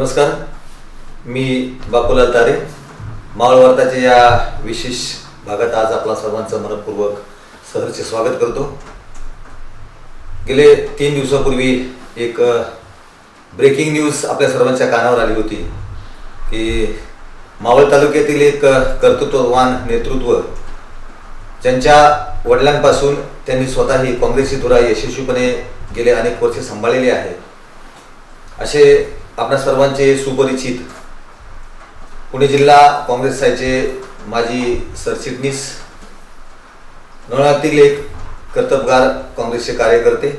नमस्कार. मी बापूलाल तारे. मावळवार्ताच्या या विशेष भागात आज आपला सर्वांचं मनपूर्वक सहर्ष स्वागत करतो. गेले तीन दिवसापूर्वी एक ब्रेकिंग न्यूज आपल्या सर्वांच्या कानावर आली होती की मावळ तालुक्यातील एक कर्तृत्ववान नेतृत्व ज्यांच्या वडिलांपासून त्यांनी स्वतःही काँग्रेसची धुरा यशस्वीपणे गेले अनेक वर्षे सांभाळलेली आहे. असे आपल्या सर्वांचे सुपरिचित. पुणे जिल्हा काँग्रेस साहेबचे माजी सरचिटणीस नळातील एक कर्तबगार काँग्रेसचे कार्यकर्ते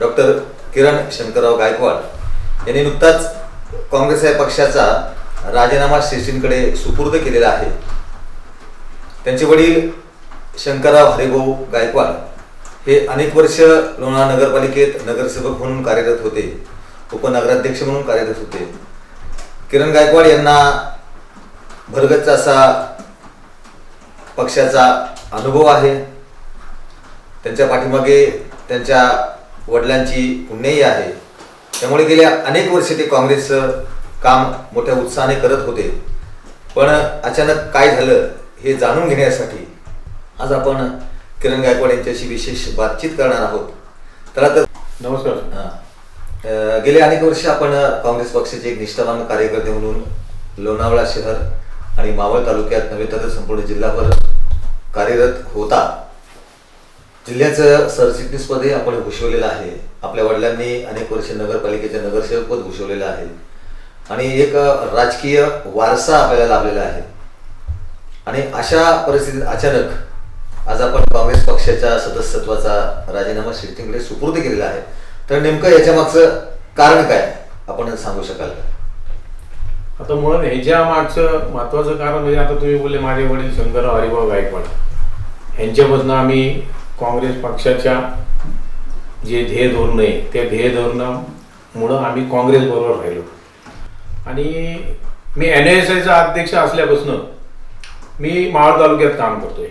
डॉक्टर किरण शंकरराव गायकवाड यांनी नुकताच काँग्रेस या पक्षाचा राजीनामा श्रेष्ठींकडे सुपूर्द केलेला आहे. त्यांचे वडील शंकरराव हरिभाऊ गायकवाड हे अनेक वर्ष लोणा नगरपालिकेत नगरसेवक म्हणून कार्यरत होते. उपनगराध्यक्ष म्हणून कार्यरत होते. किरण गायकवाड यांना भरगच्च असा पक्षाचा अनुभव आहे. त्यांच्या पाठीमागे त्यांच्या वडिलांची पुण्याई आहे. त्यामुळे गेल्या अनेक वर्षे ते काँग्रेसचं काम मोठ्या उत्साहाने करत होते. पण अचानक काय झालं हे जाणून घेण्यासाठी आज आपण किरण गायकवाड यांच्याशी विशेष बातचीत करणार आहोत. तर आता नमस्कार. हा. गेले अनेक वर्ष आपण काँग्रेस पक्षाचे एक निष्ठावान कार्यकर्ते म्हणून लोणावळा शहर आणि मावळ तालुक्यात नव्हे तर संपूर्ण जिल्हाभर कार्यरत होता. जिल्ह्याचं सरचिटणीसपदे आपण भूषवलेलं आहे. आपल्या वडिलांनी अनेक वर्ष नगरपालिकेचे नगरसेवकपद घुसवलेलं भूषवलेलं आहे. आणि एक राजकीय वारसा आपल्याला लाभलेला आहे. आणि अशा परिस्थितीत अचानक आज आपण काँग्रेस पक्षाच्या सदस्यत्वाचा राजीनामा श्रीतींकडे सुपूर्द केलेला आहे. तर नेमकं याच्या मागचं कारण काय आपण सांगू शकाल का? आता मुळात ह्याच्या मागचं महत्वाचं कारण म्हणजे आता तुम्ही बोलले माझे वडील शंकरराव हरिभाऊ गायकवाड. यांच्यामधनं आम्ही काँग्रेस पक्षाच्या जे ध्येय धोरण आहे त्या ध्येय धोरणामुळं आम्ही काँग्रेस बरोबर राहिलो. आणि मी एन एस आयचा अध्यक्ष असल्यापासून मी मावळ तालुक्यात काम करतोय.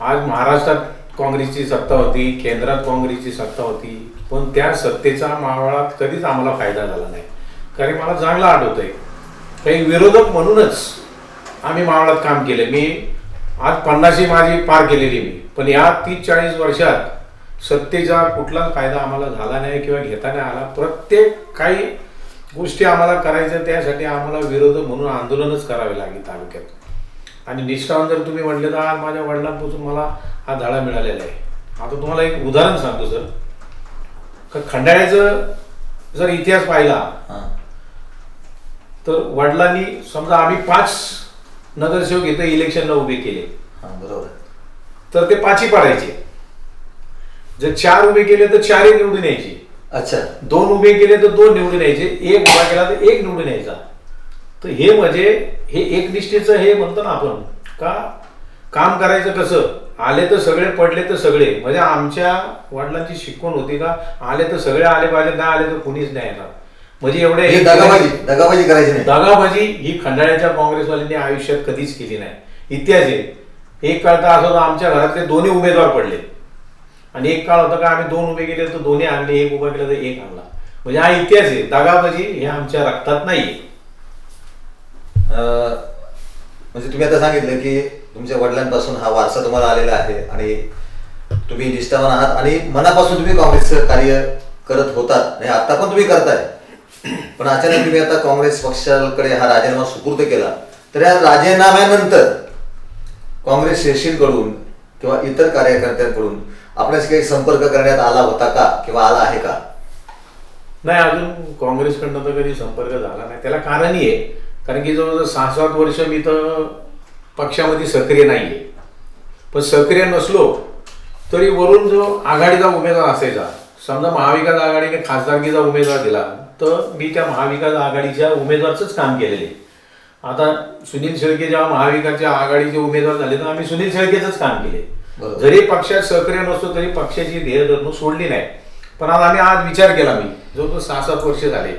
आज महाराष्ट्रात काँग्रेसची सत्ता होती केंद्रात काँग्रेसची सत्ता होती पण त्या सत्तेचा मावळात कधीच आम्हाला फायदा झाला नाही. कारण मला चांगलं आठवत आहे काही विरोधक म्हणूनच आम्ही मावळात काम केलं. मी आज पन्नाशी माझी पार केलेली मी. पण या तीस चाळीस वर्षात सत्तेचा कुठलाच फायदा आम्हाला झाला नाही किंवा घेता नाही आला. प्रत्येक काही गोष्टी आम्हाला करायच्या त्यासाठी आम्हाला विरोधक म्हणून आंदोलनच करावे लागेल तालुक्यात. आणि निष्ठावन जर तुम्ही म्हटले तर आज माझ्या वडिलांपासून मला हा धडा मिळालेला आहे. आता तुम्हाला एक उदाहरण सांगतो सर. का खंडाळ्याचं जर इतिहास पाहिला तर वडिलांनी समजा आम्ही पाच नगरसेवक इथं इलेक्शनला उभे केले. हां बरोबर. तर ते पाचही पडायचे. जर चार उभे केले तर चारही निवडून यायचे. अच्छा. दोन उभे केले तर दोन निवडून यायचे. एक उभा केला तर एक निवडून यायचा. तर हे म्हणजे हे एकनिष्ठेचं हे म्हणतो ना आपण का काम करायचं कसं? आले तर सगळे पडले तर सगळे. म्हणजे आमच्या वडिलांची शिकवण होती का? आले तर सगळे आले पाहिजे नाही आले तर कुणीच नाही येणार. म्हणजे एवढे हे दगाबाजी दगाबाजी करायची नाही. दगाबाजी ही खंडाळ्याच्या काँग्रेसवाल्यांनी आयुष्यात कधीच केली नाही. इतिहास आहे. एक काळ तर असं होतं आमच्या घरातले दोन्ही उमेदवार पडले. आणि एक काळ होता का आम्ही दोन उभे केले तर दोन्ही आणले एक उभा केला तर एक आणला. म्हणजे हा इतिहास आहे. दगाबाजी हे आमच्या रक्तात नाही अं, म्हणजे तुम्ही आता सांगितलं की तुमच्या वडिलांपासून हा वारसा तुम्हाला आलेला आहे आणि तुम्ही निष्ठावान आहात आणि मनापासून तुम्ही काँग्रेसचं कार्य करत होतात. आणि आता पण तुम्ही करताय. पण अचानक तुम्ही आता काँग्रेस पक्षाकडे हा राजीनामा सुपूर्द केला तर या राजीनाम्यानंतर काँग्रेस श्रेष्ठींकडून किंवा इतर कार्यकर्त्यांकडून आपल्याशी काही संपर्क करण्यात आला होता का किंवा आला आहे का? नाही अजून काँग्रेसकडनं तर कधी संपर्क झाला नाही. त्याला कारणही आहे. कारण की जवळजवळ सहा सात वर्ष मी तर पक्षामध्ये सक्रिय नाही आहे पण सक्रिय नसलो तरी वरून जो आघाडीचा उमेदवार असायचा समजा महाविकास आघाडीने खासदारकीचा उमेदवार दिला तर मी त्या महाविकास आघाडीच्या उमेदवारचंच काम केलेले आता सुनील शेळके जेव्हा महाविकासच्या आघाडीचे उमेदवार झाले तर आम्ही सुनील शेळकेचंच काम केले. जरी पक्षात सक्रिय नसतो तरी पक्षाची ध्येय धरणं सोडली नाही. पण आज आम्ही आज विचार केला मी जवळजवळ सहा सात वर्ष झाले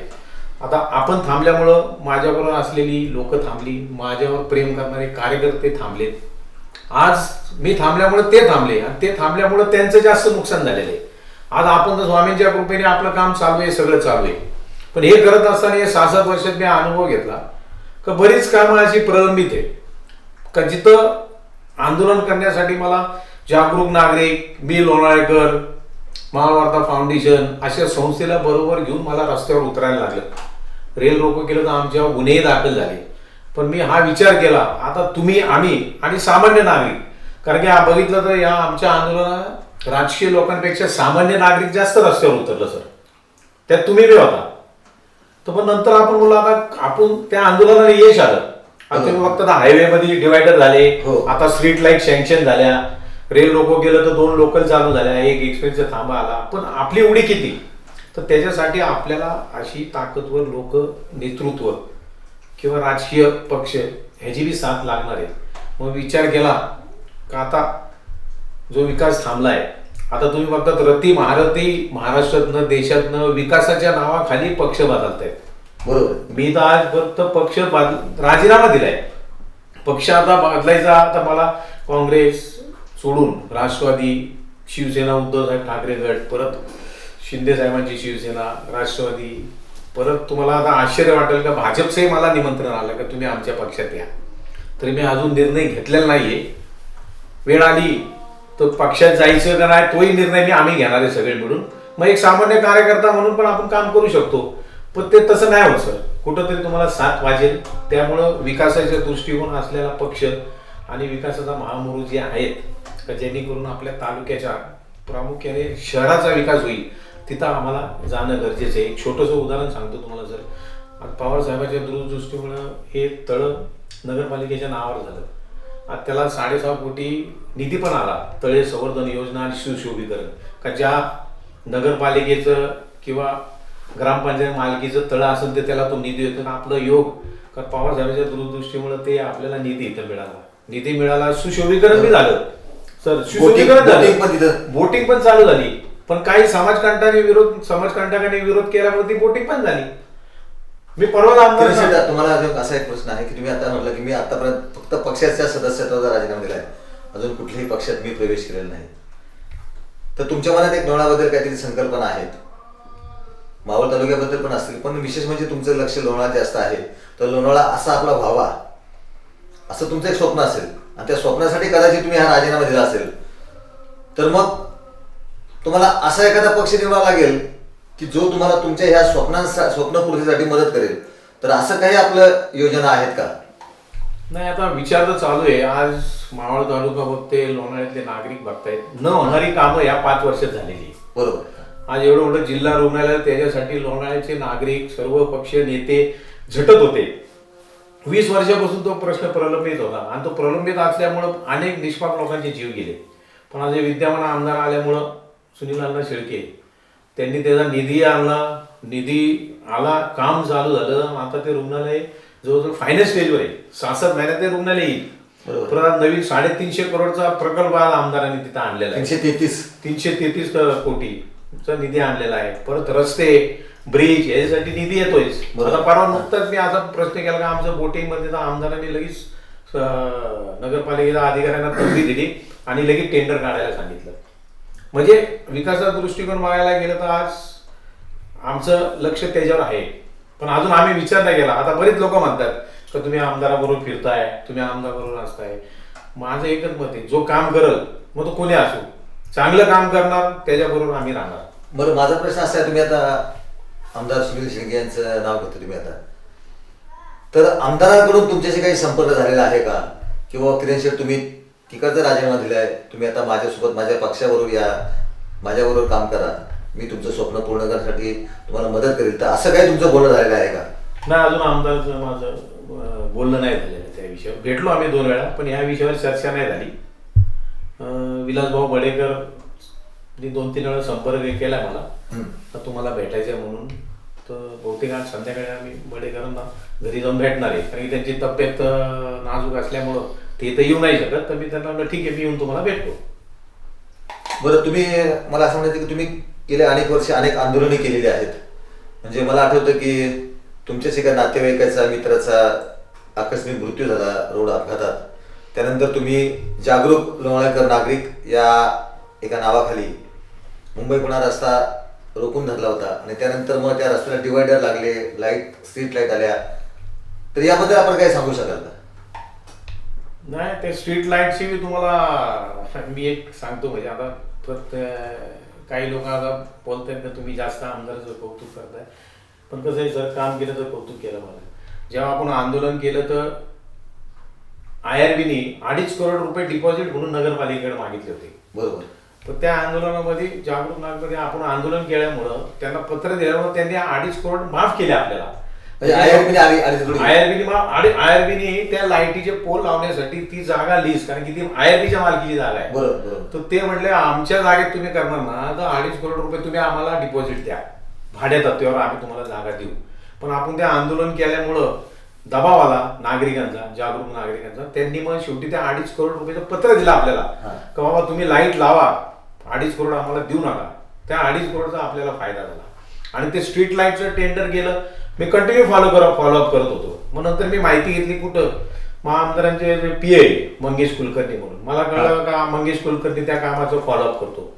आता आपण थांबल्यामुळं माझ्याबरोबर असलेली लोक थांबली माझ्यावर प्रेम करणारे कार्यकर्ते थांबलेत आज मी थांबल्यामुळे ते थांबले आणि ते थांबल्यामुळं त्यांचं जास्त नुकसान झालेलं आहे. आज आपण तर स्वामींच्या कृपेने आपलं काम चालू आहे सगळं चालू आहे. पण हे करत असताना हे सहा सात वर्षात मी अनुभव घेतला का बरीच कामं अशी प्रलंबित आहे का जिथं आंदोलन करण्यासाठी मला जागरूक नागरिक मी लोणाळेकर महावार्ता फाउंडेशन अशा संस्थेला बरोबर घेऊन मला रस्त्यावर उतरायला लागलं. रेल रोको केलं तर आमच्यावर गुन्हेही दाखल झाले. पण मी हा विचार केला आता तुम्ही आम्ही आणि सामान्य नागरिक कारण की हा बघितलं तर या आमच्या आंदोलनात राजकीय लोकांपेक्षा सामान्य नागरिक जास्त रस्त्यावर उतरलं सर. त्यात तुम्ही बी होता. तर पण नंतर आपण बोललो आता आपण त्या आंदोलनाला यश आलं. आता तुम्ही फक्त हायवे मध्ये डिवायडर झाले. हो. आता स्ट्रीट लाइट सँक्शन झाल्या. रेल रोको गेलं तर दोन लोकल चालू झाल्या. एक एक्सप्रेसचा थांबा आला. पण आपली उडी किती? तर त्याच्यासाठी आपल्याला अशी ताकदवर लोक नेतृत्व किंवा राजकीय पक्ष ह्याची बी साथ लागणार आहे. मग विचार केला का आता जो विकास थांबलाय आता तुम्ही बघतात रती महारथी महाराष्ट्रातनं देशातनं विकासाच्या नावाखाली पक्ष बदलतायत. बरोबर. मी तर आज फक्त पक्ष बदल राजीनामा दिलाय. पक्ष आता बदलायचा आता मला काँग्रेस सोडून राष्ट्रवादी शिवसेना उद्धवसाहेब ठाकरे गट परत शिंदे साहेबांची शिवसेना राष्ट्रवादी. परत तुम्हाला आता आश्चर्य वाटेल का? भाजपचंही मला निमंत्रण आलं का तुम्ही आमच्या पक्षात या. तरी मी अजून निर्णय घेतलेला नाहीये. वेळ आली तर पक्षात जायचं का नाही तोही निर्णय मी आम्ही घेणार आहे सगळे मिळून. मग एक सामान्य कार्यकर्ता म्हणून पण आपण काम करू शकतो. पण ते तसं नाही होत सर. कुठंतरी तुम्हाला साथ वाजेल. त्यामुळं विकासाच्या दृष्टिकोन असलेला पक्ष आणि विकासाचा महामुरू जे आहेत का जेणेकरून आपल्या तालुक्याच्या प्रामुख्याने शहराचा विकास होईल. तिथं आम्हाला जाणं गरजेचं आहे. एक छोटंसं उदाहरण सांगतो तुम्हाला सर आज पवार साहेबांच्या दूरदृष्टीमुळं हे तळं नगरपालिकेच्या नावावर झालं. आज त्याला साडेसहा कोटी निधी पण आला. तळे संवर्धन योजना आणि सुशोभीकरण. का ज्या नगरपालिकेचं किंवा ग्रामपंचायत मालकीचं तळं असेल तर त्याला तो निधी येतो आपलं योग का पवार साहेबांच्या दूरदृष्टीमुळे ते आपल्याला निधी इथं मिळाला. निधी मिळाला सुशोभीकरण बी झालं. सर सुशोभीकरण झालं. बोटिंग पण चालू झाली. पण काही समाजकंटाने विरोध समाजकंटकाने विरोध केल्यामुळे ती बोटिंग पण झाली. मी परवा आमदार तुम्हाला अजून असा एक प्रश्न आहे की तुम्ही आता म्हटलं की मी आतापर्यंत फक्त पक्षाच्या सदस्यत्वाचा राजीनामा दिलाय. अजून कुठल्याही पक्षात मी प्रवेश केलेला नाही. तर तुमच्या मनात एक लोणाबद्दल काहीतरी संकल्पना आहेत. मावळ तालुक्याबद्दल पण असतील पण विशेष म्हणजे तुमचं लक्ष लोणाळ्यात जास्त आहे. तर लोणावळा असा आपला व्हावा असं तुमचं एक स्वप्न असेल. आणि त्या स्वप्नासाठी कदाचित तुम्ही हा राजीनामा दिला असेल. तर मग तुम्हाला असा एखादा पक्ष निवडावा लागेल की जो तुम्हाला तुमच्या ह्या स्वप्नांसा स्वप्नपूर्तीसाठी मदत करेल. तर असं काही आपलं योजना आहेत का? नाही आता विचार तर चालू आहे. आज मावळ तालुका बघते लोणाळ्यातले नागरिक बघतायत. न होणारी कामं या पाच वर्षात झालेली. बरोबर. आज एवढं मोठं जिल्हा रुग्णालय त्याच्यासाठी लोणाळ्याचे नागरिक सर्व पक्षीय नेते झटत होते. वीस वर्षापासून तो प्रश्न प्रलंबित होता. आणि तो प्रलंबित असल्यामुळं अनेक निष्पाप लोकांचे जीव गेले. पण आज विद्यमान आमदार आल्यामुळं सुनील अण्णा शेळके त्यांनी त्याचा निधी आणला. निधी आला काम चालू झालं. आता ते रुग्णालय जवळजवळ फायनल स्टेजवर आहे. सहा सात महिन्यात ते रुग्णालय येईल. परत नवीन साडेतीनशे करोडचा प्रकल्प आज आमदारांनी तिथं आणलेला आहे. तीनशे तेहतीस. तीनशे तेहतीस कोटीचा निधी आणलेला आहे. परत रस्ते ब्रिज याच्यासाठी निधी येतोय. आता परवा नुकताच मी असा प्रश्न केला का आमचं बोटिंगमध्ये तर आमदारांनी लगेच नगरपालिकेच्या अधिकाऱ्यांना तंबी दिली आणि लगेच टेंडर काढायला सांगितलं. म्हणजे विकासाचा दृष्टिकोन बघायला गेलं तर आज आमचं लक्ष त्याच्यावर आहे. पण अजून आम्ही विचार नाही केला. आता बरेच लोक म्हणतात का तुम्ही आमदाराबरोबर फिरताय तुम्ही आमदाराबरोबर असताय माझं एकच मत आहे जो काम करल मग तो कोणी असो. चांगलं काम करणार त्याच्याबरोबर आम्ही राहणार. बरं माझा प्रश्न असा आहे तुम्ही आता आमदार सुनील शिंगे यांचं नाव घेतो तुम्ही आता. तर आमदारांकडून तुमच्याशी काही संपर्क झालेला आहे का? किंवा किरण शेठ तुम्ही तिकडचा राजीनामा दिलाय. तुम्ही आता माझ्यासोबत माझ्या पक्षाबरोबर या. माझ्याबरोबर काम करा. मी तुमचं स्वप्न पूर्ण करण्यासाठी तुम्हाला मदत करेल. तर असं काही तुमचं बोलणं झालेलं आहे का? नाही अजून आमदारचं माझं बोलणं नाही झालेलं त्या विषयावर. भेटलो आम्ही दोन वेळा पण या विषयावर चर्चा नाही झाली. विलासभाऊ बडेकर दोन तीन वेळा संपर्क केला मला. तर तुम्हाला भेटायचं आहे म्हणून. तर बहुतेक आज संध्याकाळी आम्ही बडेकरांना घरी जाऊन भेटणार आहे. कारण की त्यांची तब्येत नाजूक असल्यामुळं ते तर येऊ नाही शकत तर मी त्यांना म्हणलं ठीक आहे मी येऊन तुम्हाला भेटतो. बरं तुम्ही मला असं म्हणायचं की तुम्ही गेल्या अनेक वर्ष अनेक आंदोलने केलेली आहेत. म्हणजे मला आठवतं की तुमच्याच एका नातेवाईकाचा मित्राचा आकस्मिक मृत्यू झाला रोड अपघातात. त्यानंतर तुम्ही जागरूक लोणाळकर नागरिक या एका नावाखाली मुंबई पुणा रस्ता रोखून धरला होता. आणि त्यानंतर मग त्या रस्त्याला डिवायडर लागले लाइट स्ट्रीट लाइट आल्या. तर याबद्दल आपण काय सांगू शकाल का? नाही ते स्ट्रीट लाईटची मी तुम्हाला मी एक सांगतो म्हणजे आता प्रत- काही लोक आता बोलतायत का तुम्ही जास्त आमदाराचं कौतुक करताय. पण कसं आहे सर काम केलं तर कौतुक केलं मला. जेव्हा आपण आंदोलन केलं तर आय आर बीने अडीच करोड रुपये डिपॉझिट म्हणून नगरपालिकेकडे मागितले होते. बरोबर. तर त्या आंदोलनामध्ये जागरूक नागरिक आपण आंदोलन केल्यामुळं त्यांना पत्र दिल्यामुळे त्यांनी अडीच करोड माफ केले आपल्याला. म्हणजे आयआरबीने त्या लाईटीचे पोल लावण्यासाठी ती जागा लीज कारण की ती आयआरबीच्या मालकीची जागा आहे. बरोबर तर ते म्हटले आमच्या जागेत तुम्ही करणार ना तर अडीच करोड रुपये तुम्ही आम्हाला डिपॉझिट द्या. भाड्या तत्त्वावर आम्ही तुम्हाला जागा देऊ. पण आपण ते आंदोलन केल्यामुळं दबाव आला नागरिकांचा जागरूक नागरिकांचा त्यांनी मग शेवटी त्या अडीच करोड रुपयाचं पत्र दिलं आपल्याला. का बाबा तुम्ही लाइट लावा. अडीच करोड आम्हाला देऊ नका. त्या अडीच करोडचा आपल्याला फायदा झाला. आणि ते स्ट्रीट लाईटचं टेंडर गेलं. मी कंटिन्यू फॉलो करत फॉलोअप करत होतो. मग नंतर मी माहिती घेतली कुठं? मग आमदारांचे J P A Mangesh Kulkarni म्हणून. मला कळलं का मंगेश कुलकर्णी त्या कामाचं फॉलोअप करतो.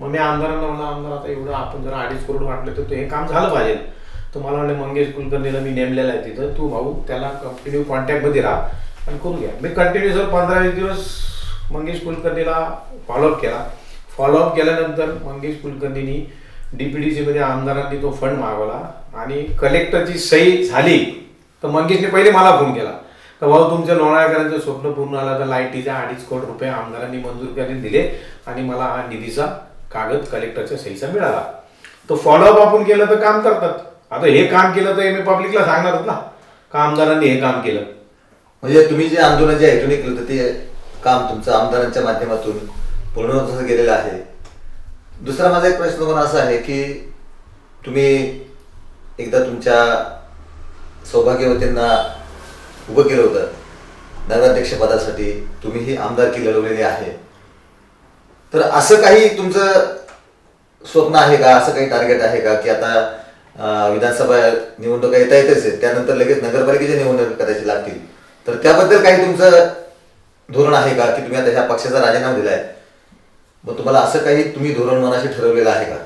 मग मी आमदारांना म्हणलं आमदार आता एवढं आपण जर अडीच करोड वाटले तर हे काम झालं पाहिजे. तर मला म्हणले मंगेश कुलकर्णीला मी नेमलेलं आहे तिथं. तू भाऊ त्याला कंटिन्यू कॉन्टॅक्टमध्ये राहा आणि करू घ्या. मी कंटिन्यू सर पंधरा वीस दिवस मंगेश कुलकर्णीला फॉलोअप केला. फॉलोअप केल्यानंतर मंगेश कुलकर्णीनी डीपीडीसी मध्ये आमदारांनी तो फंड मागवला. आणि कलेक्टरची सही झाली तर मंगेशने पहिले मला फोन केला. तर भाऊ तुमच्या लोणाळकरांचं स्वप्न पूर्ण आलं तर लाईटीचा अडीच कोटी रुपये आमदारांनी मंजूर करून दिले आणि मला हा निधीचा कागद कलेक्टरच्या सहीचा मिळाला. तो फॉलोअप आपण केलं तर काम करतात. आता हे काम केलं तर एम ए पब्लिकला सांगणारच ना. का आमदारांनी हे काम केलं? म्हणजे तुम्ही जे आंदोलन जे हेतूने केलं होतं ते काम तुमचं आमदारांच्या माध्यमातून पूर्ण गेलेलं आहे. दुसरा माझा एक प्रश्न पण असा आहे की तुम्ही एकदा तुमच्या सौभाग्यवतींना उभं केलं होतं. नगराध्यक्ष पदासाठी तुम्ही ही आमदारकी लढवलेली आहे. तर असं काही तुमचं स्वप्न आहे का? असं काही टार्गेट आहे का? की आता विधानसभा निवडणुका येता येतेच आहेत. त्यानंतर लगेच नगरपालिकेच्या निवडणुका कदाचित लागतील. तर त्याबद्दल काही तुमचं धोरण आहे का? की तुम्ही आता ह्या पक्षाचा राजीनामा दिलाय. मग तुम्हाला असं काही तुम्ही धोरण मनाशी ठरवलेलं आहे का?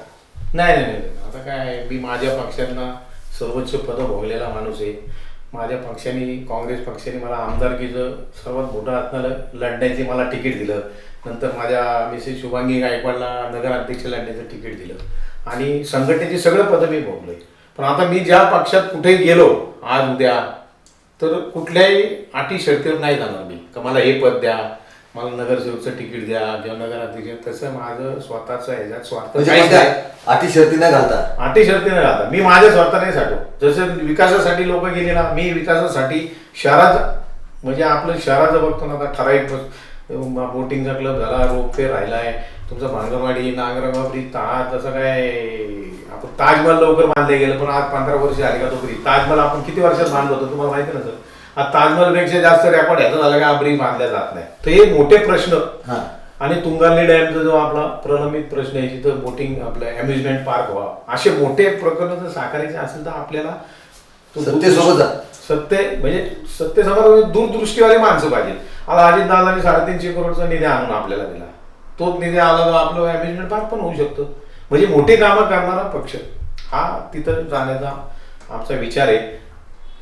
नाही नाही नाही नाही. आता काय आहे, मी माझ्या पक्षांना सर्वोच्च पदं भोगलेला माणूस आहे. माझ्या पक्षाने काँग्रेस पक्षाने मला आमदारकीचं सर्वात मोठं हातनं लढण्याचे मला तिकीट दिलं. नंतर माझ्या मिसेस शुभांगी गायकवाडला नगराध्यक्ष लढण्याचं तिकीट दिलं. आणि संघटनेचे सगळं पदं मी भोगलोय. पण आता मी ज्या पक्षात कुठेही गेलो आज उद्या तर कुठल्याही अटी शर्तीवर नाही जाणार मी. का मला हे पद द्या मला नगरसेवकचं तिकीट द्या किंवा नगराध्यक्ष तसं माझं स्वतःचं ह्याच्यात स्वार्थ म्हणजे काहीच नाही. अटी शर्ती न घालता? अटी शर्तीने राहतात मी माझ्या स्वतःने साठव जसं विकासासाठी लोक गेले ना मी विकासासाठी शहरात म्हणजे आपलं शहराचं बघतो ना आता ठराविक बोटिंगचा क्लब झाला रोपवे राहिलाय. तुमचा भांगरवाडी नांगरगावरी ताज जसं काय आपण ताजमहल लवकर बांधले गेलं पण आज पंधरा वर्ष आली का तो ब्रिज ताजमहल आपण किती वर्षात बांधलो होतो तुम्हाला माहिती ना सर? ताजमहलपेक्षा जास्त रेकॉर्ड ह्याचा झाला का ब्रिज बांधल्या जात नाही. तर हे मोठे प्रश्न. हा. आणि तुंगाली डॅमचा जो आपला प्रलंबित प्रश्न आहे जिथं बोटिंग आपलं अम्युजमेंट पार्क व्हा असे मोठे प्रकरण जर साकारायचे असेल तर आपल्याला सत्तेसोबत जा. सत्य म्हणजे सत्तेसमोर दूरदृष्टीवाली माणसं पाहिजे आता अजित दादानी साडेतीनशे करोडचा निधी आणून आपल्याला दिला. तोच निधी आला तर आपलं अम्युजमेंट पार्क पण होऊ शकतो. म्हणजे मोठी कामं करणारा पक्ष हा तिथं जाण्याचा आमचा विचार आहे.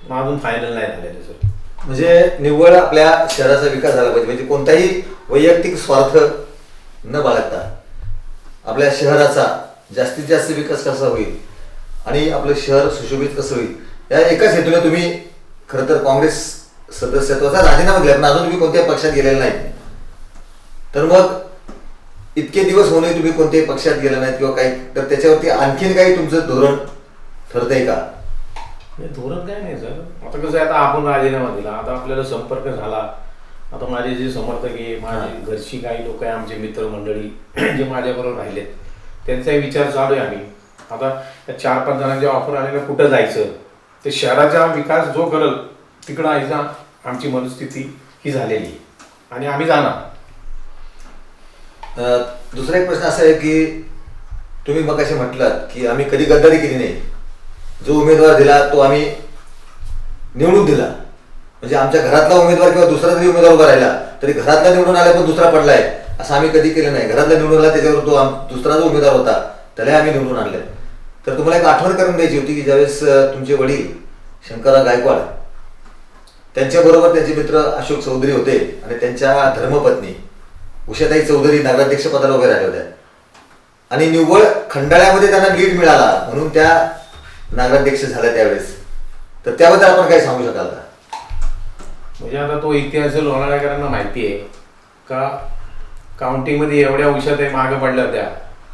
पण अजून फायनल नाही झालेलं सर म्हणजे निव्वळ आपल्या शहराचा विकास झाला पाहिजे. म्हणजे कोणताही वैयक्तिक स्वार्थ न बाळगता आपल्या शहराचा जास्तीत जास्त विकास कसा होईल आणि आपलं शहर सुशोभित कसं होईल या एकाच हेतूने तुम्ही खरं तर काँग्रेस सदस्यत्वाचा राजीनामा दिला पण अजून तुम्ही कोणत्याही पक्षात गेलेला नाही तर मग इतके दिवस होऊनही तुम्ही कोणत्याही पक्षात गेला नाहीत किंवा काही तर त्याच्यावरती आणखीन काही तुमचं धोरण ठरतंय का? धोरण काय नाही सर. आता कसं आहे आता आपण राजीनामा दिला आता आपल्याला संपर्क झाला. आता माझे जे समर्थक आहे माझे घरची काही लोक आहे आमचे मित्रमंडळी जे माझ्याबरोबर राहिलेत त्यांचाही विचार चालू आहे आम्ही. आता या चार पाच जणांच्या ऑफर आलेल्या कुठं जायचं? ते शहराचा विकास जो करल तिकडं आयचा आमची मनस्थिती ही झालेली. आणि आम्ही जाणार. दुसरा एक प्रश्न असा आहे की तुम्ही मग असे म्हटलात की आम्ही कधी गद्दारी केली नाही. जो उमेदवार दिला तो आम्ही निवडून दिला. म्हणजे आमच्या घरातला उमेदवार किंवा दुसरा जरी उमेदवार उभा राहिला तरी घरातला निवडून आला पण दुसरा पडलाय असं आम्ही कधी केलं नाही. घरातला निवडून आला त्याच्यावर तो आम- दुसरा जो उमेदवार होता त्याला आम्ही निवडून आणले तर तुम्हाला एक आठवण करून द्यायची होती की ज्यावेळेस तुमचे वडील शंकरराव गायकवाड त्यांच्याबरोबर त्यांचे मित्र अशोक चौधरी होते आणि त्यांच्या धर्मपत्नी उषाताई चौधरी नगराध्यक्ष पदाला उभे राहिल्या होत्या आणि निव्वळ खंडाळ्यामध्ये त्यांना लीड मिळाला म्हणून त्या नगराध्यक्ष झाला त्यावेळेस. तर त्याबद्दल आपण काय सांगू शकाल का? म्हणजे आता तो इतिहास लोणाळ्याकरांना माहिती आहे का काउंटीमध्ये एवढ्या उशात मागं पडल्या त्या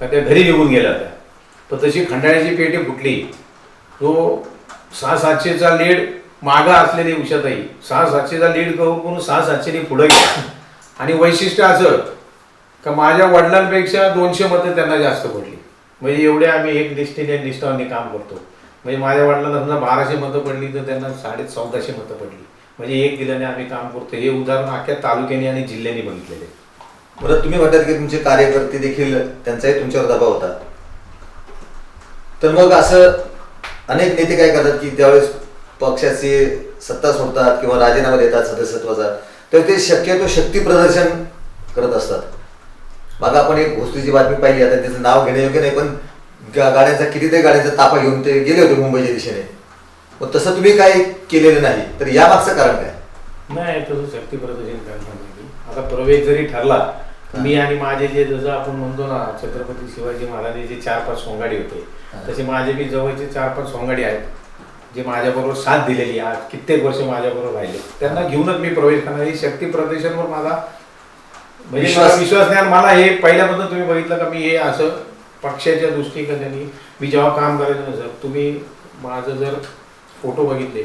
का त्या घरी निघून गेल्या त्या पण तशी खंडाळ्याची पेटी फुटली. तो सहा सातशेचा लीड मागं असलेली उषाताई सहा सातशेचा लीड करून सहा सातशेने पुढं गेला. आणि वैशिष्ट्य असं का माझ्या वडिलांपेक्षा दोनशे मतं त्यांना जास्त पडली. म्हणजे एवढे आम्ही एक निष्ठेने निष्ठावाने काम करतो. म्हणजे माझ्या वडिलांना समजा बाराशे मतं पडली तर त्यांना साडे चौदाशे मतं पडली. म्हणजे एक दिल्याने आम्ही काम करतो. हे उदाहरण अख्ख्या तालुक्याने आणि जिल्ह्याने बघितलेले. बरं तुम्ही म्हणतात की तुमचे कार्यकर्ते देखील त्यांचाही तुमच्यावर दबाव होता. तर मग असं अनेक नेते काय करतात की त्यावेळेस पक्षाची सत्ता सोडतात किंवा राजीनामा देतात सदस्यत्वाचा. तर ते शक्यतो शक्ती प्रदर्शन करत असतात. मागं आपण एक गोष्टीची बातमी पाहिली आता त्याचं नाव घेणे योग्य नाही पण गा- गाड्यांचा कितीतरी गाड्यांचा ताफा घेऊन ते गेले होते मुंबईच्या दिशेने. मग तसं तुम्ही काही केलेलं नाही तर या मागचं कारण काय? नाही तसं शक्ती प्रदर्शन करणार नाही आता प्रवेश जरी ठरला मी आणि माझे जे जसं आपण म्हणतो ना छत्रपती शिवाजी महाराजांचे चार पाच सोंगाडी होते तसे माझे बी जवळचे चार पाच सोंगाडी आहेत जे माझ्याबरोबर साथ दिलेली आज कित्येक वर्ष माझ्याबरोबर राहिले. त्यांना घेऊनच मी प्रवेश करणार ही शक्ती प्रदर्शनवर माझा म्हणजे विश्वास- विश्वास मला हे पहिल्यापासून तुम्ही बघितलं का मी हे असं पक्षाच्या दृष्टिकोनाने मी जेव्हा काम करायचं ना सर तुम्ही माझं जर फोटो बघितले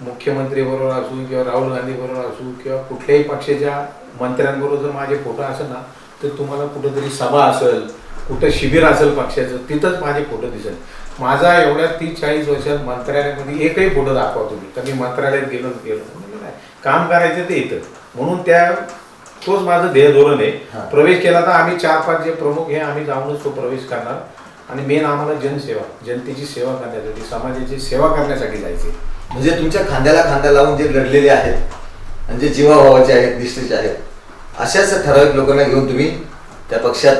मुख्यमंत्री बरोबर असू किंवा राहुल गांधी बरोबर असू किंवा कुठल्याही पक्षाच्या मंत्र्यांबरोबर जर माझे फोटो असेल ना तर तुम्हाला कुठंतरी सभा असेल कुठं शिबिर असेल पक्षाचं तिथंच माझे फोटो दिसेल. माझा एवढ्या तीस चाळीस वर्षात मंत्रालयामध्ये एकही फोटो दाखवा तुम्ही. तर मी मंत्रालयात गेलो गेलो. नाही काम करायचं ते इथं. म्हणून त्या तोच माझं ध्येय धोरण. आहे. प्रवेश केला तर आम्ही चार पाच जे प्रमुख हे आम्ही जाऊनच तो प्रवेश करणार. आणि मेन आम्हाला जनसेवा जनतेची सेवा करण्यासाठी समाजाची सेवा करण्यासाठी जायचे म्हणजे तुमच्या खांद्याला खांदा लावून जे लढलेले आहेत आणि जे जीवाभावाचे आहेत निष्ठेचे आहेत अशाच ठराविक लोकांना घेऊन तुम्ही त्या पक्षात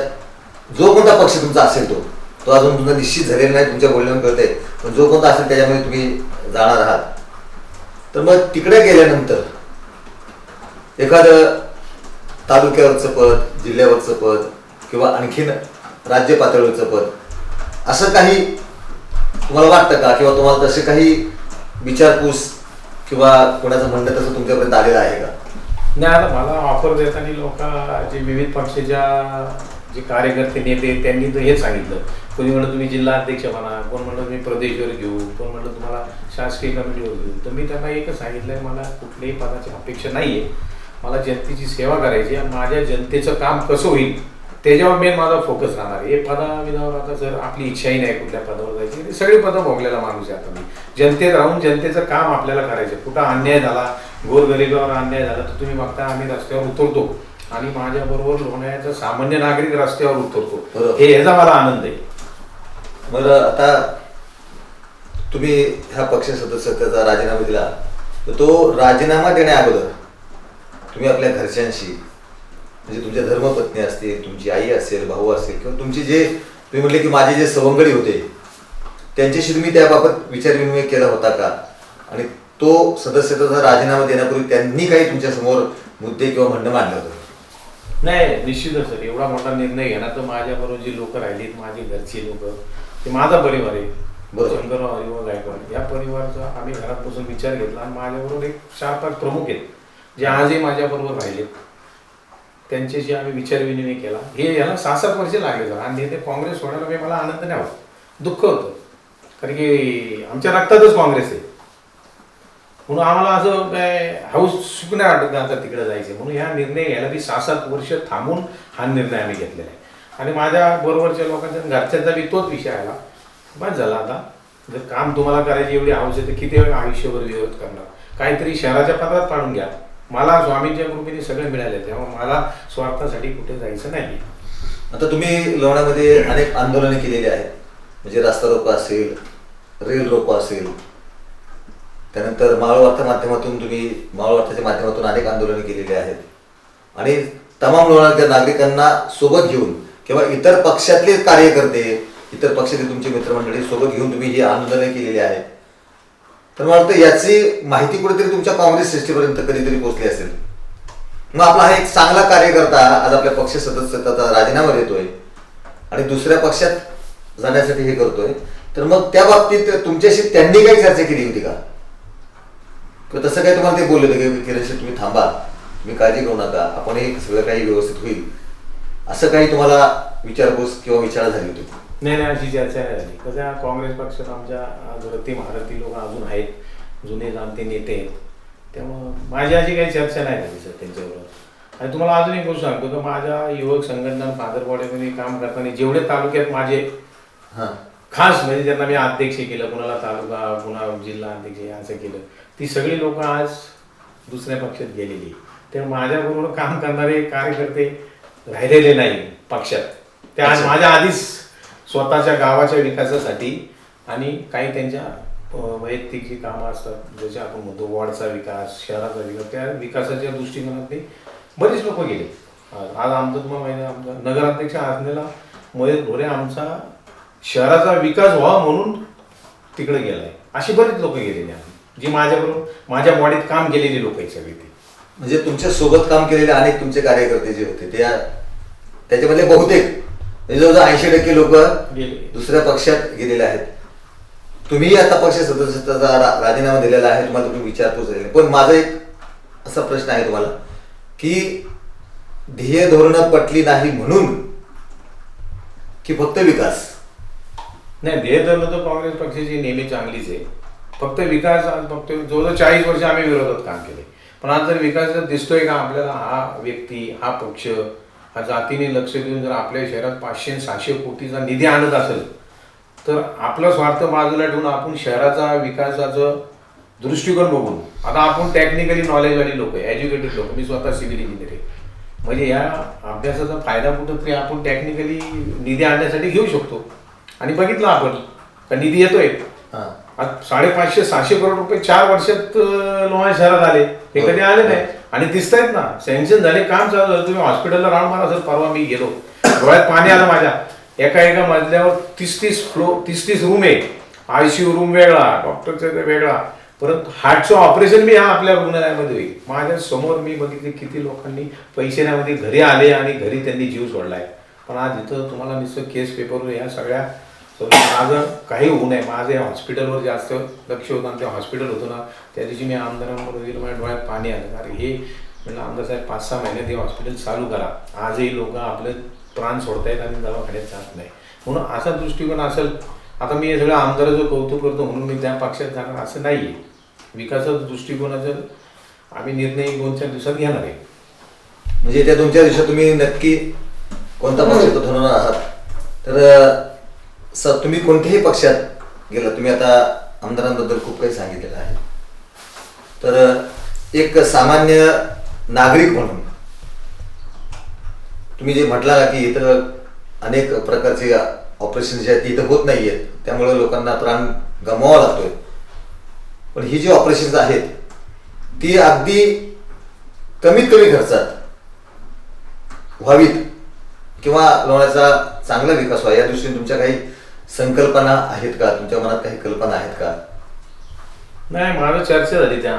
जो कोणता पक्ष तुमचा असेल तो तो अजून तुमचा निश्चित झालेला नाही तुमच्या बोलण्यावर कळते पण जो कोणता असेल त्याच्यामध्ये तुम्ही जाणार आहात. तर मग तिकडे गेल्यानंतर एखादं तालुक्यावरचं पद जिल्ह्यावरचं पद किंवा आणखीन राज्य पातळीवरचं पद असं काही तुम्हाला वाटतं का? किंवा तुम्हाला तसे काही विचारपूस किंवा कोणाचं म्हणणं तसं तुमच्यापर्यंत आलेलं आहे का? नाही आता मला ऑफर देताना लोक जे विविध पक्षाच्या जे कार्यकर्ते नेते त्यांनी तर हे सांगितलं. कोणी म्हणलं तुम्ही जिल्हा अध्यक्ष म्हणा कोण म्हणलं तुम्ही प्रदेशवर घेऊ. कोण म्हणलं तुम्हाला शासकीय कमिटीवर घेऊ. तर मी त्यांना एकच सांगितलं मला कुठल्याही पदाची अपेक्षा नाही आहे मला जनतेची सेवा करायची आणि माझ्या जनतेचं काम कसं होईल त्याच्यावर मेन माझा फोकस राहणार आहे. हे पदाविधावर आता जर आपली इच्छाही नाही कुठल्या पदावर जायची सगळी पदं भोगलेला माणूस आहे आता मी. जनतेत राहून जनतेचं काम आपल्याला करायचं. कुठं अन्याय झाला गोरगरिबावर अन्याय झाला तर तुम्ही बघता आम्ही रस्त्यावर उतरतो आणि माझ्याबरोबर लोण्याचा सामान्य नागरिक रस्त्यावर उतरतो. हे ह्याचा मला आनंद आहे. बरं आता तुम्ही ह्या पक्ष सदस्यत्वाचा राजीनामा दिला. तर तो राजीनामा देण्या अगोदर तुम्ही आपल्या घरच्यांशी म्हणजे तुमच्या धर्मपत्नी असतील तुमची आई असेल भाऊ असेल किंवा तुमचे जे तुम्ही म्हटले की माझे जे सवंगडी होते त्यांच्याशी तुम्ही त्याबाबत विचारविनिमय केला होता का? आणि तो सदस्यत्वाचा राजीनामा देण्यापूर्वी त्यांनी काही तुमच्यासमोर मुद्दे किंवा म्हणणं मांडलं होतं? नाही निश्चितच सर. एवढा मोठा निर्णय घेणार तर माझ्याबरोबर जी लोक राहिलीत माझी घरची लोक ते माझा परिवार आहे. बरोबर. शंकरराव हरिभाऊ गायकवाड. या परिवाराचा आम्ही घरात बसून विचार घेतला आणि माझ्याबरोबर एक चार पाच प्रमुख आहेत. जे आजही माझ्याबरोबर राहिलेत त्यांच्याशी आम्ही विचारविनिमय केला हे याला सहा सात वर्ष लागले सर आणि ते काँग्रेस सोडायला काही मला आनंद नाही होत. दुःख होतं. कारण की आमच्या रक्तातच काँग्रेस आहे. म्हणून आम्हाला असं काय हाऊस सुकण्या वाटत आता तिकडे जायचं म्हणून ह्या निर्णय घ्यायला मी सहा सात वर्ष थांबून हा निर्णय आम्ही घेतलेला आहे. आणि माझ्या बरोबरच्या लोकांच्या घरच्यांचा बी तोच विषय आला. बस झाला आता. जर काम तुम्हाला करायची एवढी आवश्यक आहे किती वेळ आयुष्यभर विरोध करणार? काहीतरी शहराच्या पत्रात पाडून घ्या. मला स्वामींच्या कृपेने सगळं मिळालं. तेव्हा मला स्वार्थासाठी कुठे जायचं नाही. आता तुम्ही लोणामध्ये अनेक आंदोलने केलेली आहेत. म्हणजे रस्ता रोको असेल रेल रोको असेल. त्यानंतर मावळवार्ता माध्यमातून तुम्ही मावळवार्ताच्या माध्यमातून अनेक आंदोलने केलेली आहेत. आणि तमाम लोणाच्या नागरिकांना सोबत घेऊन किंवा इतर पक्षातले कार्यकर्ते इतर पक्षातले तुमचे मित्रमंडळी सोबत घेऊन तुम्ही ही आंदोलने केलेली आहेत. तर मला वाटतं याची माहिती कुठेतरी तुमच्या काँग्रेस सिस्टीपर्यंत कधीतरी पोहोचली असेल. मग आपला हा एक चांगला कार्यकर्ता आज आपल्या पक्ष सदस्यत्वाचा राजीनामा देतोय आणि दुसऱ्या पक्षात जाण्यासाठी हे करतोय. तर मग त्या बाबतीत तुमच्याशी त्यांनी काही चर्चा केली होती का? किंवा तसं काही तुम्हाला ते बोलले होते की किरण तुम्ही थांबा. तुम्ही काळजी करू नका. आपण हे सगळं काही व्यवस्थित होईल. असं काही तुम्हाला विचारपूस किंवा विचार झाली होती? नाही नाही अशी चर्चा नाही झाली. कसं आहे, काँग्रेस पक्षात आमच्या आज रत्ती महारथी लोक अजून आहेत जुने जाणते नेते आहेत. त्यामुळं माझी अशी काही चर्चा नाही झाली सर त्यांच्याबरोबर. आणि तुम्हाला अजून एक गोष्ट सांगतो की माझ्या युवक संघटना फादरवाड्यामध्ये काम करताना जेवढे तालुक्यात माझे हां. खास म्हणजे ज्यांना मी अध्यक्ष केलं कुणाला तालुका पुन्हा जिल्हा अध्यक्ष हे असं केलं ती सगळी लोक आज दुसऱ्या पक्षात गेलेली तर माझ्याबरोबर काम करणारे कार्यकर्ते राहिलेले नाही पक्षात. ते आज. माझ्या आधीच स्वतःच्या गावाच्या विकासासाठी आणि काही त्यांच्या वैयक्तिक जी कामं असतात जसे आपण म्हणतो वॉर्डचा विकास शहराचा विकास त्या विकासाच्या दृष्टिकोनातले बरेच लोक गेले. आज आज आमचं तुम्हाला माहिती आमचा नगराध्यक्ष असलेला मयूर भोरे आमचा शहराचा विकास व्हावा म्हणून तिकडे गेलाय. अशी बरीच लोक गेलेली आहेत. जी माझ्याबरोबर माझ्या बॉडीत काम केलेली लोक आहेत सगळी ती. म्हणजे तुमच्यासोबत काम केलेले अनेक तुमचे कार्यकर्ते जे होते त्या त्याच्यामधले बहुतेक जवळजवळ ऐंशी टक्के लोक दुसऱ्या पक्षात गेलेले आहेत. तुम्ही आता पक्ष सदस्यत्वाचा रा- राजीनामा दिलेला आहे तुम्हाला तुम्ही विचारपूस झालेली आहे. पण माझा एक असा प्रश्न आहे तुम्हाला की ध्येय धोरणं पटली नाही म्हणून की फक्त विकास? नाही ध्येय धरणं तर काँग्रेस पक्षाची नेहमी चांगलीच आहे. फक्त विकास फक्त जवळजवळ चाळीस वर्ष आम्ही विरोधात काम केले. पण आज जर विकास दिसतोय का आपल्याला हा व्यक्ती हा पक्ष हा जातीने लक्ष देऊन जर आपल्या शहरात पाचशे सहाशे कोटीचा निधी आणत असेल तर आपला स्वार्थ बाजूला ठेवून आपण शहराचा विकासाचं दृष्टिकोन बघून आता आपण टेक्निकली नॉलेजवाली लोक आहे एज्युकेटेड लोक मी स्वतः सिव्हिल इंजिनियर आहे. म्हणजे या अभ्यासाचा फायदा कुठंतरी आपण टेक्निकली निधी आणण्यासाठी घेऊ शकतो. आणि बघितलं आपण का निधी येतोय. हां. साडेपाचशे सहाशे करोड रुपये चार वर्षात लोणार शहरात आले. हे कधी आले नाही. आणि दिसतायत ना. सँक्शन झाले काम चालू झालं. तुम्ही हॉस्पिटलला राऊंड मारा सर परवा मी गेलो. डोळ्यात पाणी आलं माझ्या. एका एका मजल्यावर तीस तीस फ्लो तीस तीस रूम आहे आयसीयू रूम वेगळा डॉक्टरचा वेगळा. परत हार्टचं ऑपरेशन बी हा आपल्या रुग्णालयामध्ये होईल. माझ्यासमोर मी बघितले किती लोकांनी पैसे नाही म्हणजे घरी आले आणि घरी त्यांनी जीव सोडलाय. पण आज इथं तुम्हाला नुसतं केस पेपरवर या सगळ्या so माझं काही होऊ नये. माझं या हॉस्पिटलवर जास्त लक्ष होतं आणि ते हॉस्पिटल होतं ना त्या दिवशी मी आमदारांवर गेलो माझ्या डोळ्यात पाणी आलं. कारण हे म्हणलं आमदार साहेब पाच सहा महिन्यात हे हॉस्पिटल चालू करा. आजही लोक आपले प्राण सोडतायत आणि दवाखान्यात जात नाही म्हणून असा दृष्टिकोन असेल आता मी हे सगळं आमदाराचं कौतुक करतो म्हणून मी त्या पक्षात जाणार असं नाही आहे विकासाचा दृष्टिकोनाचं आम्ही निर्णय दोन चार दिवसात घेणार आहे. म्हणजे त्या तुमच्या दिवसात तुम्ही नक्की कोणता पक्ष धरून आहात? तर सर तुम्ही कोणत्याही पक्षात गेला तुम्ही आता आमदारांबद्दल खूप काही सांगितलेलं आहे. तर एक सामान्य नागरिक म्हणून तुम्ही जे म्हटला ना की इथं अनेक प्रकारचे ऑपरेशन जे आहेत इथं होत नाही आहेत त्यामुळे लोकांना प्राण गमवावा लागतोय. पण ही जी ऑपरेशन्स आहेत ती अगदी कमीत कमी खर्चात व्हावीत किंवा लोण्याचा चांगला विकास व्हावा या दृष्टीने तुमच्या काही संकल्पना आहेत का? तुमच्या मनात काही कल्पना आहेत का? नाही माझं चर्चा झाली त्या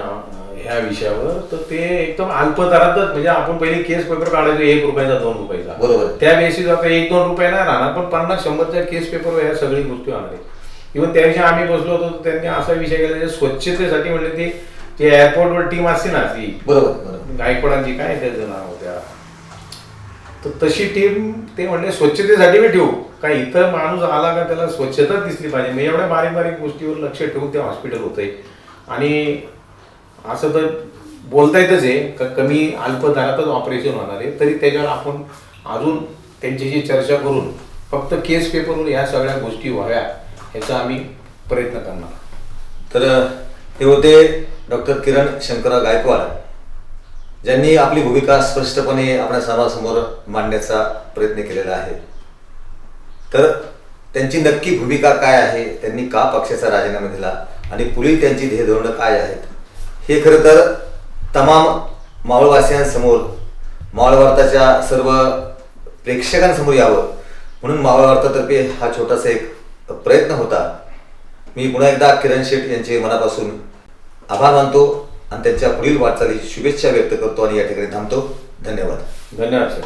ह्या विषयावर. तर ते एकदम अल्प दरातच म्हणजे आपण पहिले केस पेपर काढायचो एक रुपयाचा दोन रुपयाचा. बरोबर. त्या बेसिस आता एक दोन रुपये नाही राहणार पण पन्नास शंभरच्या केस पेपर ह्या सगळी गोष्टी होणार आहेत. इव्हन त्या दिवशी आम्ही बसलो होतो तर त्यांनी असा विषय केला जे स्वच्छतेसाठी म्हणले ते जे एअरपोर्टवर टीम असते ना ती बरोबर बरोबर. गायकवाडांची काय त्याचं नाव होत्या? तर तशी टीम ते म्हणले स्वच्छतेसाठी मी ठेवू. काय इतर माणूस आला का त्याला स्वच्छता दिसली पाहिजे. मी एवढ्या बारीक बारीक गोष्टीवर लक्ष ठेवून ते हॉस्पिटल होतंय. आणि असं तर बोलता येतच आहे का कमी अल्प दरातच ऑपरेशन होणार आहे. तरी त्याच्यावर आपण अजून त्यांच्याशी चर्चा करून फक्त केस पेपरवर ह्या सगळ्या गोष्टी व्हाव्या ह्याचा आम्ही प्रयत्न करणार. तर हे होते डॉक्टर किरण शंकरराव गायकवाड. ज्यांनी आपली भूमिका स्पष्टपणे आपल्या सर्वांसमोर मांडण्याचा प्रयत्न केलेला आहे. तर त्यांची नक्की भूमिका काय आहे त्यांनी का पक्षाचा राजीनामा दिला आणि पुढील त्यांची ध्येयधोरणं काय आहेत हे खरं तर तमाम मावळवासियांसमोर मावळवार्ताच्या सर्व प्रेक्षकांसमोर यावं. म्हणून मावळवार्तातर्फे हा छोटासा एक प्रयत्न होता. मी पुन्हा एकदा किरण शेठ यांचे मनापासून आभार मानतो. आणि त्यांच्या पुढील वाटचाली शुभेच्छा व्यक्त करतो आणि या ठिकाणी थांबतो. धन्यवाद. धन्यवाद सर